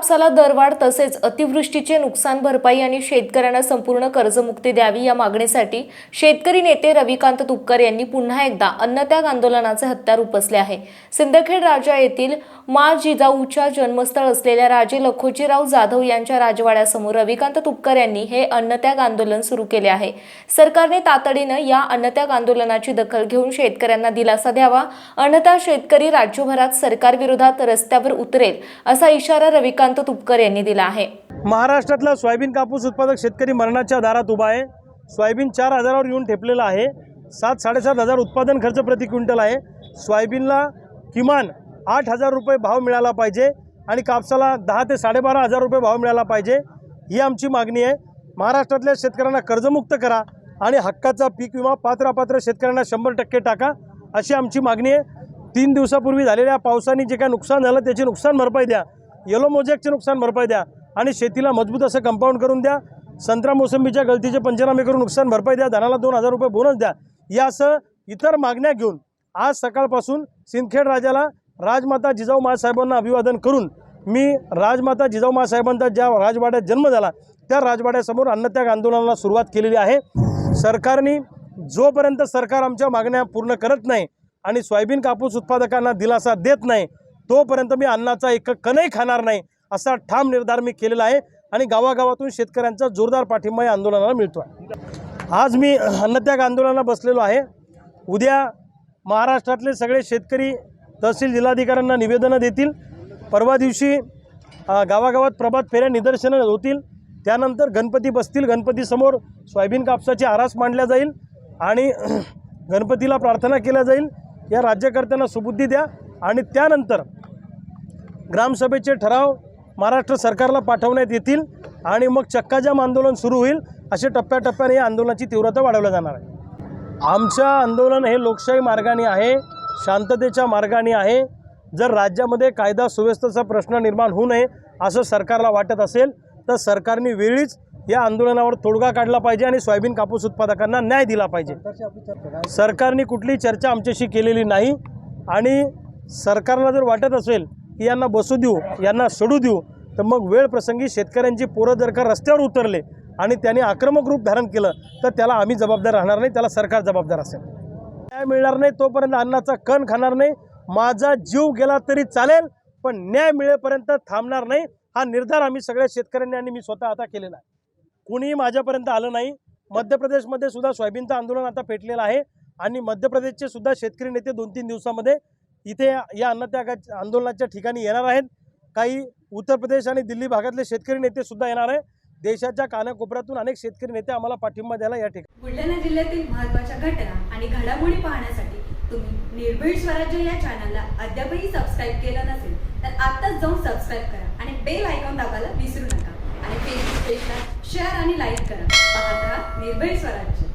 कापसाला दरवाढ तसेच अतिवृष्टीचे नुकसान भरपाई आणि शेतकऱ्यांना संपूर्ण कर्जमुक्ती द्यावी या मागणीसाठी शेतकरी नेते रविकांत तुपकर यांनी पुन्हा एकदा अन्नत्याग आंदोलनाचे हत्यार उपसले आहे. सिंदखेड राजा येथील मा जिजाऊच्या जन्मस्थळ असलेल्या राजे लखोजीराव जाधव यांच्या राजवाड्यासमोर रविकांत तुपकर यांनी हे अन्नत्याग आंदोलन सुरू केले आहे. सरकारने तातडीनं या अन्नत्याग आंदोलनाची दखल घेऊन शेतकऱ्यांना दिलासा द्यावा. अन्यथा शेतकरी राज्यभरात सरकारविरोधात रस्त्यावर उतरेल असा इशारा रविकांत तुपकर यांनी दिला आहे. महाराष्ट्रातला सोयाबीन कापूस उत्पादक शेतकरी मरणाच्या दारात उभा आहे. सोयाबीन चार हजारावर येऊन ठेपलेला आहे. सात साडेसात हजार उत्पादन खर्च प्रति क्विंटल आहे. सोयाबीनला किमान आठ हजार रुपये भाव मिळाला पाहिजे आणि कापसाला दहा ते साडेबारा हजार रुपये भाव मिळाला पाहिजे. ही आमची मागणी आहे. महाराष्ट्रातल्या शेतकऱ्यांना कर्जमुक्त करा आणि हक्काचा पीक विमा पात्रापात्र शेतकऱ्यांना शंभर टक्के टाका अशी आमची मागणी आहे. तीन दिवसापूर्वी झालेल्या पावसाने जे काय नुकसान झालं त्याची नुकसान भरपाई द्या. येलो मोजॅकचे नुकसान भरपाई द्या आणि शेतीला मजबूत असं कंपाऊंड करून द्या. संत्रा मोसंबीच्या गळतीचे पंचनामे करून नुकसान भरपाई द्या. धनाला दोन हजार रुपये बोनस द्या. यासह इतर मागण्या घेऊन आज सकाळपासून सिंदखेड राजाला राजमाता जिजाऊ मासाहेबांना अभिवादन करून मी राजमाता जिजाऊ मासाहेबांचा ज्या राजवाड्यात जन्म झाला त्या राजवाड्यासमोर अन्नत्याग आंदोलनाला सुरुवात केलेली आहे. सरकारने जोपर्यंत सरकार आमच्या मागण्या पूर्ण करत नाही आणि सोयाबीन कापूस उत्पादकांना दिलासा देत नाही तोपर्यंत मी अन्नाचा एक कणही खाणार नाही असा ठाम निर्धार मी केलेला आहे आणि गावागावातून शेतकऱ्यांचा जोरदार पाठिंबा या आंदोलनाला मिळतो आहे आज मी अन्नत्याग आंदोलनाला बसलेलो आहे. उद्या महाराष्ट्रातले सगळे शेतकरी तहसील जिल्हाधिकाऱ्यांना निवेदनं देतील. परवा दिवशी गावागावात प्रभात फेऱ्या निदर्शनं होतील. त्यानंतर गणपती बसतील. गणपतीसमोर सोयाबीन कापसाची आरास मांडल्या जाईल आणि गणपतीला प्रार्थना केल्या जाईल. या राज्यकर्त्यांना सुबुद्धी द्या आणि त्यानंतर ग्रामसभेचे ठराव महाराष्ट्र सरकारला पाठवण्यात येतील आणि मग चक्काजाम आंदोलन सुरू होईल असे टप्प्याटप्प्याने या आंदोलनाची तीव्रता वाढवल्या जाणार आहे. आमचं आंदोलन हे लोकशाही मार्गाने आहे शांततेच्या मार्गाने आहे. जर राज्यामध्ये कायदा सुव्यवस्थेचा प्रश्न निर्माण होऊ नये असं सरकारला वाटत असेल तर सरकारने वेळीच या आंदोलनावर तोडगा काढला पाहिजे आणि सोयाबीन कापूस उत्पादकांना न्याय दिला पाहिजे. सरकारने कुठली चर्चा आमच्याशी केलेली नाही आणि सरकारला जर वाटत असेल की यांना बसू देऊ यांना सोडू देऊ. तर मग वेळ प्रसंगी शेतकऱ्यांची पोरं जर का रस्त्यावर उतरले आणि त्याने आक्रमक रूप धारण केलं तर त्याला आम्ही जबाबदार राहणार नाही त्याला सरकार जबाबदार असेल. न्याय मिळणार नाही तोपर्यंत अन्नाचा कण खाणार नाही. माझा जीव गेला तरी चालेल पण न्याय मिळेपर्यंत थांबणार नाही. हा निर्धार आम्ही सगळ्या शेतकऱ्यांनी आणि मी स्वतः आता केलेला आहे. कुणीही माझ्यापर्यंत आलं नाही. मध्य प्रदेशमध्ये सुद्धा सोयाबीनचं आंदोलन आता पेटलेलं आहे आणि मध्य प्रदेशचे सुद्धा शेतकरी नेते दोन तीन दिवसामध्ये इथे या अन्नत्यागाच्या आंदोलनाच्या ठिकाणी येणार आहेत. काही उत्तर प्रदेश आणि दिल्ली भागातले शेतकरी नेते सुद्धा येणार आहे देशाच्या कानाकोपऱ्यातून अनेक शेतकरी नेते आम्हाला पाठिंबा द्यायला या ठिकाणी बुलढाणा जिल्ह्यातील महत्त्वाच्या घटना आणि घडामोडी पाहण्यासाठी तुम्ही निर्भीड स्वराज्य या चॅनलला अद्यापही सबस्क्राईब केलं नसेल तर आत्ताच जाऊन सबस्क्राईब करा आणि बेल आयकॉन दाबायला विसरू नका. आणि फेसबुक पेजला शेअर आणि लाईक करा. पाहत राहा निर्भीड स्वराज्य.